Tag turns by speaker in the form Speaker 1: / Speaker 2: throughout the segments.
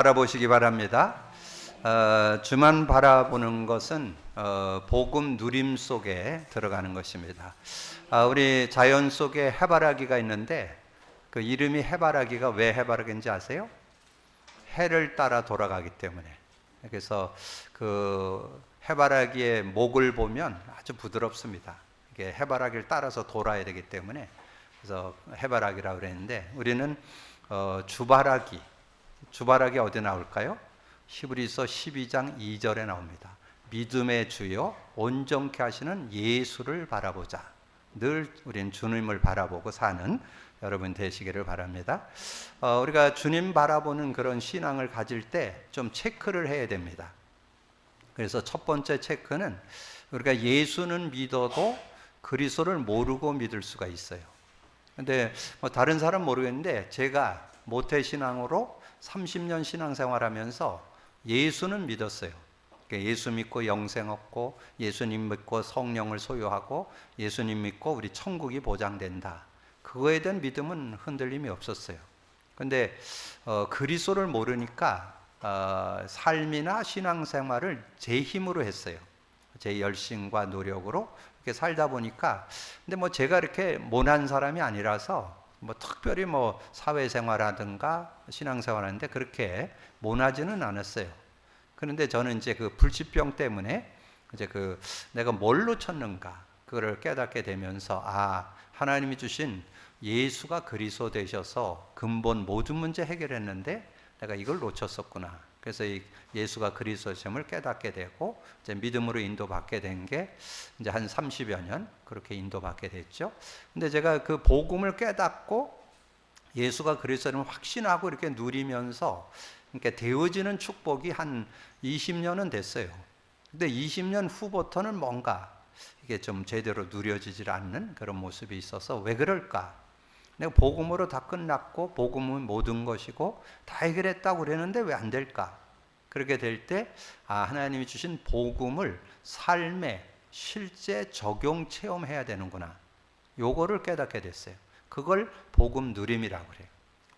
Speaker 1: 바라보시기 바랍니다. 어, 주만 바라보는 것은 어, 복음 누림 속에 들어가는 것입니다. 아, 우리 자연 속에 해바라기가 있는데 그 이름이 해바라기가 왜 해바라기인지 아세요? 해를 따라 돌아가기 때문에. 그래서 그 해바라기의 목을 보면 아주 부드럽습니다. 이게 해바라기를 따라서 돌아야 되기 때문에 그래서 해바라기라고 그랬는데 우리는 어, 주바라기 주바라기 어디 나올까요? 히브리서 12장 2절에 나옵니다. 믿음의 주요 온전케 하시는 예수를 바라보자. 늘 우리는 주님을 바라보고 사는 여러분 되시기를 바랍니다. 어, 우리가 주님 바라보는 그런 신앙을 가질 때 좀 체크를 해야 됩니다. 그래서 첫 번째 체크는 우리가 예수는 믿어도 그리스도를 모르고 믿을 수가 있어요. 근데 뭐 다른 사람 모르겠는데 제가 모태 신앙으로 30년 신앙생활 하면서 예수는 믿었어요. 그러니까 예수 믿고 영생 얻고 예수님 믿고 성령을 소유하고 예수님 믿고 우리 천국이 보장된다. 그거에 대한 믿음은 흔들림이 없었어요. 근데 어, 그리스도를 모르니까 어, 삶이나 신앙생활을 제 힘으로 했어요. 제 열심과 노력으로 이렇게 살다 보니까 근데 뭐 제가 이렇게 모난 사람이 아니라서 뭐 특별히 뭐 사회생활하든가 신앙생활하는데 그렇게 모나지는 않았어요. 그런데 저는 이제 그 불치병 때문에 이제 그 내가 뭘로 쳤는가 그거를 깨닫게 되면서 아 하나님이 주신 예수가 그리스도 되셔서 근본 모든 문제 해결했는데 내가 이걸 놓쳤었구나. 그래서 이 예수가 그리스도심을 깨닫게 되고 이제 믿음으로 인도받게 된 게 이제 한 30여 년 그렇게 인도받게 됐죠. 근데 제가 그 복음을 깨닫고 예수가 그리스도를 확신하고 이렇게 누리면서 이렇게 되어지는 축복이 한 20년은 됐어요. 근데 20년 후부터는 뭔가 이게 좀 제대로 누려지질 않는 그런 모습이 있어서 왜 그럴까? 내가 복음으로 다 끝났고 복음은 모든 것이고 다 해결했다고 그랬는데 왜 안 될까? 그렇게 될 때 아, 하나님이 주신 복음을 삶에 실제 적용 체험해야 되는구나. 요거를 깨닫게 됐어요. 그걸 복음 누림이라고 그래요.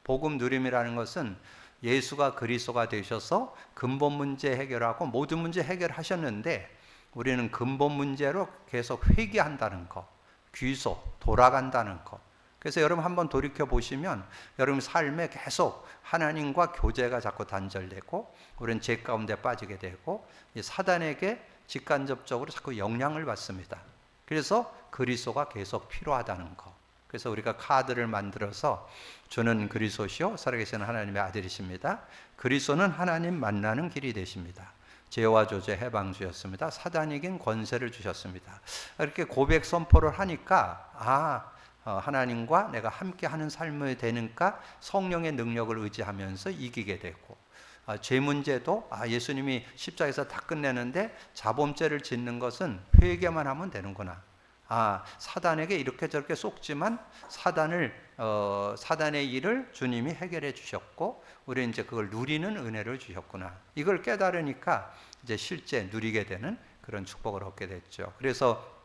Speaker 1: 복음 누림이라는 것은 예수가 그리스도가 되셔서 근본 문제 해결하고 모든 문제 해결하셨는데 우리는 근본 문제로 계속 회개한다는 거, 귀소, 돌아간다는 거. 그래서 여러분 한번 돌이켜 보시면 여러분 삶에 계속 하나님과 교제가 자꾸 단절되고 우리는 죄 가운데 빠지게 되고 사단에게 직간접적으로 자꾸 영향을 받습니다. 그래서 그리스도가 계속 필요하다는 거. 그래서 우리가 카드를 만들어서 주는 그리스도시요 살아계시는 하나님의 아들이십니다. 그리스도는 하나님 만나는 길이 되십니다. 죄와 조제 해방주였습니다. 사단에겐 권세를 주셨습니다. 이렇게 고백 선포를 하니까 아 어, 하나님과 내가 함께 하는 삶이 되니까 성령의 능력을 의지하면서 이기게 되고 아, 죄 문제도 아, 예수님이 십자에서 다 끝내는데 자범죄를 짓는 것은 회개만 하면 되는구나. 아, 사단에게 이렇게 저렇게 속지만 사단을 어, 사단의 일을 주님이 해결해 주셨고 우리 이제 그걸 누리는 은혜를 주셨구나. 이걸 깨달으니까 이제 실제 누리게 되는 그런 축복을 얻게 됐죠. 그래서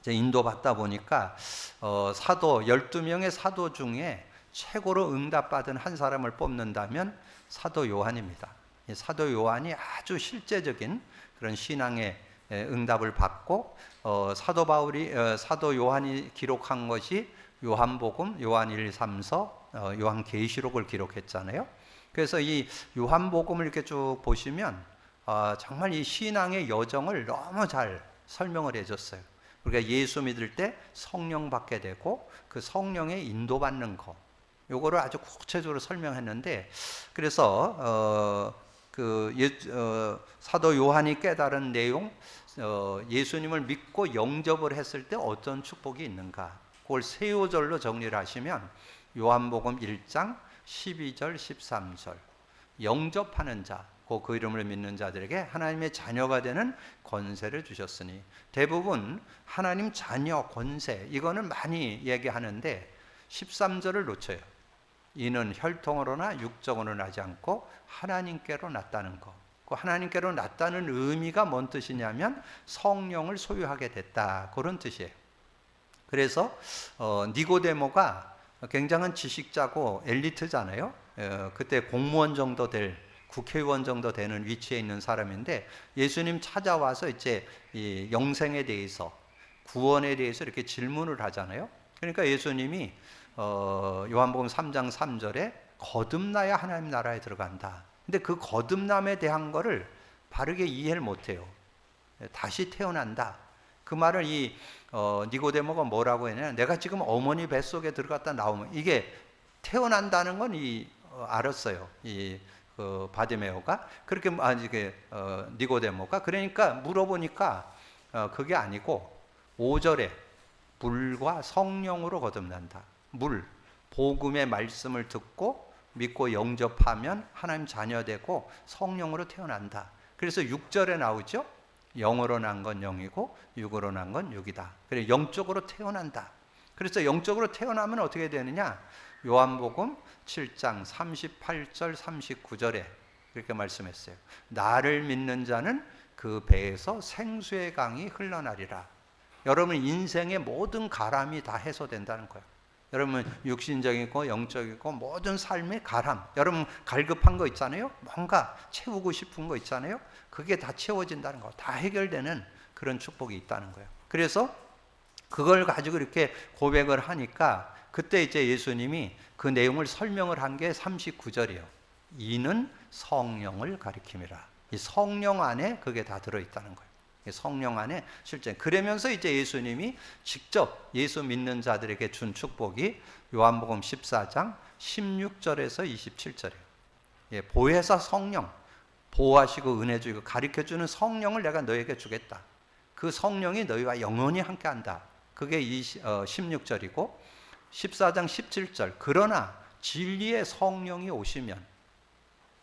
Speaker 1: 이제 인도 받다 보니까 어, 사도 12명의 사도 중에 최고로 응답받은 한 사람을 뽑는다면 사도 요한입니다. 사도 요한이 아주 실제적인 그런 신앙의 응답을 받고 어, 사도 바울이 어, 사도 요한이 기록한 것이 요한복음, 요한 1, 3서, 어, 요한 계시록을 기록했잖아요. 그래서 이 요한복음을 이렇게 쭉 보시면 어, 정말 이 신앙의 여정을 너무 잘 설명을 해줬어요. 우리가 예수 믿을 때 성령 받게 되고 그 성령의 인도받는 거, 요거를 아주 구체적으로 설명했는데 그래서 어, 그 예, 어, 사도 요한이 깨달은 내용, 어, 예수님을 믿고 영접을 했을 때 어떤 축복이 있는가? 그걸 세 요절로 정리를 하시면 요한복음 1장 12절 13절 영접하는 자, 그, 그 이름을 믿는 자들에게 하나님의 자녀가 되는 권세를 주셨으니 대부분 하나님 자녀 권세 이거는 많이 얘기하는데 13절을 놓쳐요. 이는 혈통으로나 육정으로 나지 않고 하나님께로 났다는 거. 그 하나님께로 났다는 의미가 뭔 뜻이냐면 성령을 소유하게 됐다. 그런 뜻이에요. 그래서 어, 니고데모가 굉장한 지식자고 엘리트잖아요. 어, 그때 공무원 정도 될 국회의원 정도 되는 위치에 있는 사람인데 예수님 찾아와서 이제 이 영생에 대해서 구원에 대해서 이렇게 질문을 하잖아요. 그러니까 예수님이 어, 요한복음 3장 3절에 거듭나야 하나님 나라에 들어간다. 근데 그 거듭남에 대한 거를 바르게 이해를 못 해요. 다시 태어난다. 그 말을 이 어, 니고데모가 뭐라고 했냐? 내가 지금 어머니 뱃속에 들어갔다 나오면 이게 태어난다는 건이 어, 알았어요. 이 그, 바디메오가 그렇게 아 이게 어, 니고데모가 그러니까 물어보니까 어, 그게 아니고 5절에 불과 성령으로 거듭난다. 물 복음의 말씀을 듣고 믿고 영접하면 하나님 자녀 되고 성령으로 태어난다. 그래서 6절에 나오죠. 영으로 난 건 영이고 육으로 난 건 육이다. 그래 영적으로 태어난다. 그래서 영적으로 태어나면 어떻게 되느냐? 요한복음 7장 38절 39절에 그렇게 말씀했어요. 나를 믿는 자는 그 배에서 생수의 강이 흘러나리라. 여러분 인생의 모든 가람이 다 해소된다는 거예요. 여러분 육신적이고 영적이고 모든 삶의 가람. 여러분 갈급한 거 있잖아요. 뭔가 채우고 싶은 거 있잖아요. 그게 다 채워진다는 거. 다 해결되는 그런 축복이 있다는 거예요. 그래서 그걸 가지고 이렇게 고백을 하니까 그때 이제 예수님이 그 내용을 설명을 한 게 39절이에요. 이는 성령을 가리킴이라. 이 성령 안에 그게 다 들어 있다는 거예요. 성령 안에 실제 그러면서 이제 예수님이 직접 예수 믿는 자들에게 준 축복이 요한복음 14장 16절에서 27절이에요. 예, 보혜사 성령 보호하시고 은혜 주고 가르쳐 주는 성령을 내가 너에게 주겠다. 그 성령이 너희와 영원히 함께한다. 그게 20, 어, 16절이고 14장 17절 그러나 진리의 성령이 오시면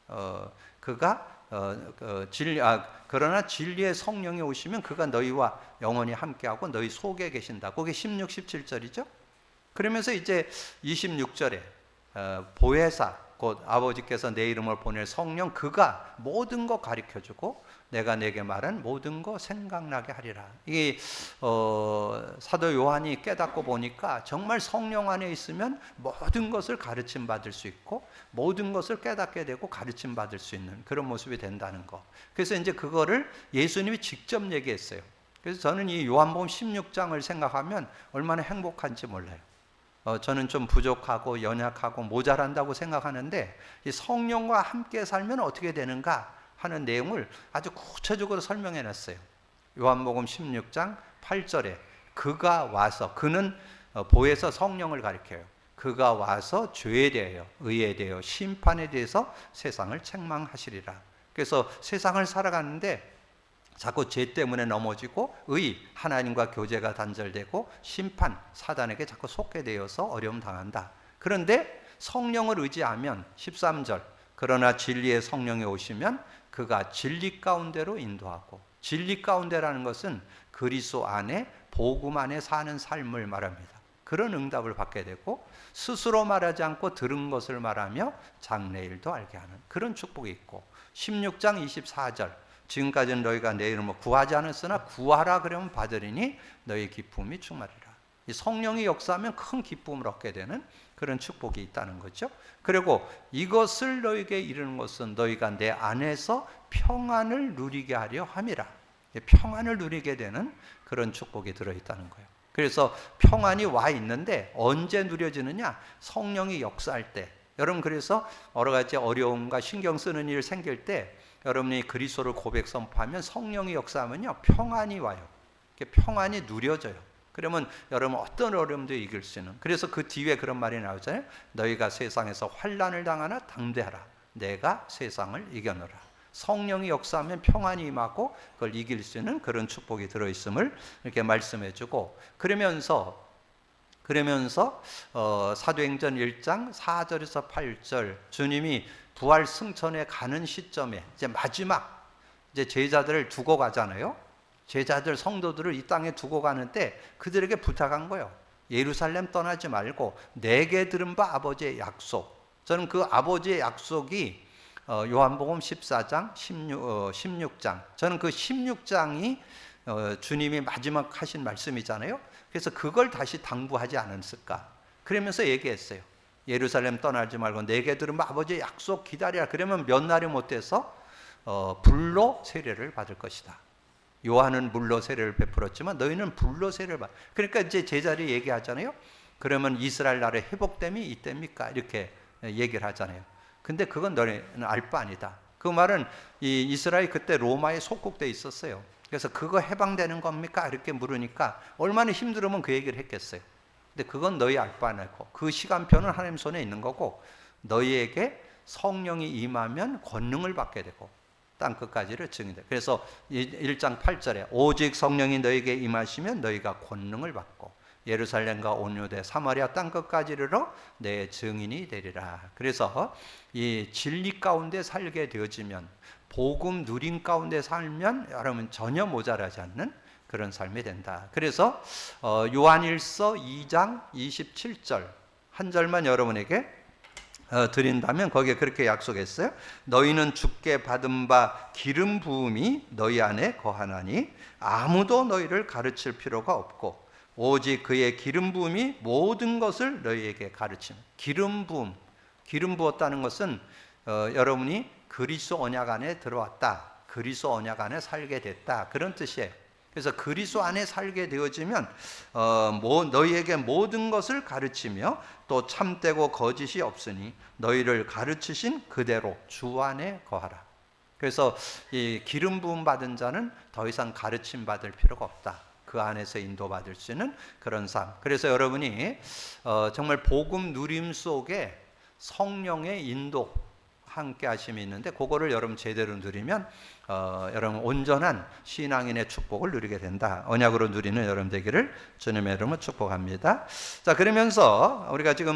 Speaker 1: 어, 그가 어, 어, 진리, 아, 그러나 진리의 성령이 오시면 그가 너희와 영원히 함께하고 너희 속에 계신다. 그게 16, 17절이죠. 그러면서 이제 26절에 어, 보혜사 곧 아버지께서 내 이름을 보낼 성령 그가 모든 거 가르쳐 주고 내가 내게 말한 모든 거 생각나게 하리라. 이게 어, 사도 요한이 깨닫고 보니까 정말 성령 안에 있으면 모든 것을 가르침 받을 수 있고 모든 것을 깨닫게 되고 가르침 받을 수 있는 그런 모습이 된다는 거. 그래서 이제 그거를 예수님이 직접 얘기했어요. 그래서 저는 이 요한복음 16장을 생각하면 얼마나 행복한지 몰라요. 어, 저는 좀 부족하고 연약하고 모자란다고 생각하는데 이 성령과 함께 살면 어떻게 되는가 하는 내용을 아주 구체적으로 설명해 놨어요. 요한복음 16장 8절에 그가 와서 그는 어, 보혜서 성령을 가리켜요. 그가 와서 죄에 대하여 의에 대하여 심판에 대해서 세상을 책망하시리라. 그래서 세상을 살아가는데 자꾸 죄 때문에 넘어지고 의 하나님과 교제가 단절되고 심판 사단에게 자꾸 속게 되어서 어려움 당한다. 그런데 성령을 의지하면 13절 그러나 진리의 성령이 오시면 그가 진리 가운데로 인도하고 진리 가운데라는 것은 그리스도 안에 복음 안에 사는 삶을 말합니다. 그런 응답을 받게 되고 스스로 말하지 않고 들은 것을 말하며 장래일도 알게 하는 그런 축복이 있고 16장 24절 지금까지는 너희가 내 이름을 구하지 않았으나 구하라 그러면 받으리니 너희 기쁨이 충만이라. 이 성령이 역사하면 큰 기쁨을 얻게 되는 그런 축복이 있다는 거죠. 그리고 이것을 너에게 이르는 것은 너희가 내 안에서 평안을 누리게 하려 함이라. 평안을 누리게 되는 그런 축복이 들어 있다는 거예요. 그래서 평안이 와 있는데 언제 누려지느냐? 성령이 역사할 때. 여러분 그래서 여러 가지 어려움과 신경 쓰는 일 생길 때 여러분이 그리스도를 고백 선포하면 성령이 역사하면요 평안이 와요. 평안이 누려져요. 그러면 여러분 어떤 어려움도 이길 수 있는. 그래서 그 뒤에 그런 말이 나오잖아요. 너희가 세상에서 환란을 당하나 당대하라. 내가 세상을 이겨노라. 성령이 역사하면 평안이 임하고 그걸 이길 수 있는 그런 축복이 들어 있음을 이렇게 말씀해 주고 그러면서 그러면서 어, 사도행전 1장 4절에서 8절 주님이 부활 승천에 가는 시점에 이제 마지막 이제 제자들을 두고 가잖아요. 제자들 성도들을 이 땅에 두고 가는데 그들에게 부탁한 거예요. 예루살렘 떠나지 말고 내게 들은 바 아버지의 약속. 저는 그 아버지의 약속이 어, 요한복음 14장 16, 어, 16 장. 저는 그 16장이 어, 주님이 마지막 하신 말씀이잖아요. 그래서 그걸 다시 당부하지 않았을까? 그러면서 얘기했어요. 예루살렘 떠나지 말고 내게 들으면 아버지의 약속 기다리라. 그러면 몇 날이 못 돼서 어, 불로 세례를 받을 것이다. 요한은 물로 세례를 베풀었지만 너희는 불로 세례를 받. 그러니까 이제 제자리 얘기하잖아요. 그러면 이스라엘 나라의 회복됨이 이때입니까? 이렇게 얘기를 하잖아요. 근데 그건 너희는 알 바 아니다. 그 말은 이 이스라엘 그때 로마에 속국돼 있었어요. 그래서 그거 해방되는 겁니까? 이렇게 물으니까 얼마나 힘들으면 그 얘기를 했겠어요. 근데 그건 너희 알 바 아니고 그 시간표는 하나님 손에 있는 거고 너희에게 성령이 임하면 권능을 받게 되고 땅 끝까지를 증인돼. 그래서 1장 8절에 오직 성령이 너에게 임하시면 너희가 권능을 받고 예루살렘과 온유대 사마리아 땅 끝까지로 내 증인이 되리라. 그래서 이 진리 가운데 살게 되어지면 복음 누린 가운데 살면 여러분 전혀 모자라지 않는 그런 삶이 된다. 그래서 어, 요한일서 2장 27절 한 절만 여러분에게 어, 드린다면 거기에 그렇게 약속했어요. 너희는 주께 받은 바 기름 부음이 너희 안에 거하나니 아무도 너희를 가르칠 필요가 없고 오직 그의 기름 부음이 모든 것을 너희에게 가르침. 기름 부음, 기름 부었다는 것은 어, 여러분이 그리스도 언약 안에 들어왔다. 그리스도 언약 안에 살게 됐다. 그런 뜻이에요. 그래서 그리스도 안에 살게 되어지면 어, 뭐, 너희에게 모든 것을 가르치며 또 참되고 거짓이 없으니 너희를 가르치신 그대로 주 안에 거하라. 그래서 이 기름 부음 받은 자는 더 이상 가르침 받을 필요가 없다. 그 안에서 인도받을 수 있는 그런 삶. 그래서 여러분이 어, 정말 복음 누림 속에 성령의 인도 함께 하심이 있는데 그거를 여러분 제대로 누리면 어, 여러분 온전한 신앙인의 축복을 누리게 된다. 언약으로 누리는 여러분 되기를 주님의 이름으로 축복합니다. 자 그러면서 우리가 지금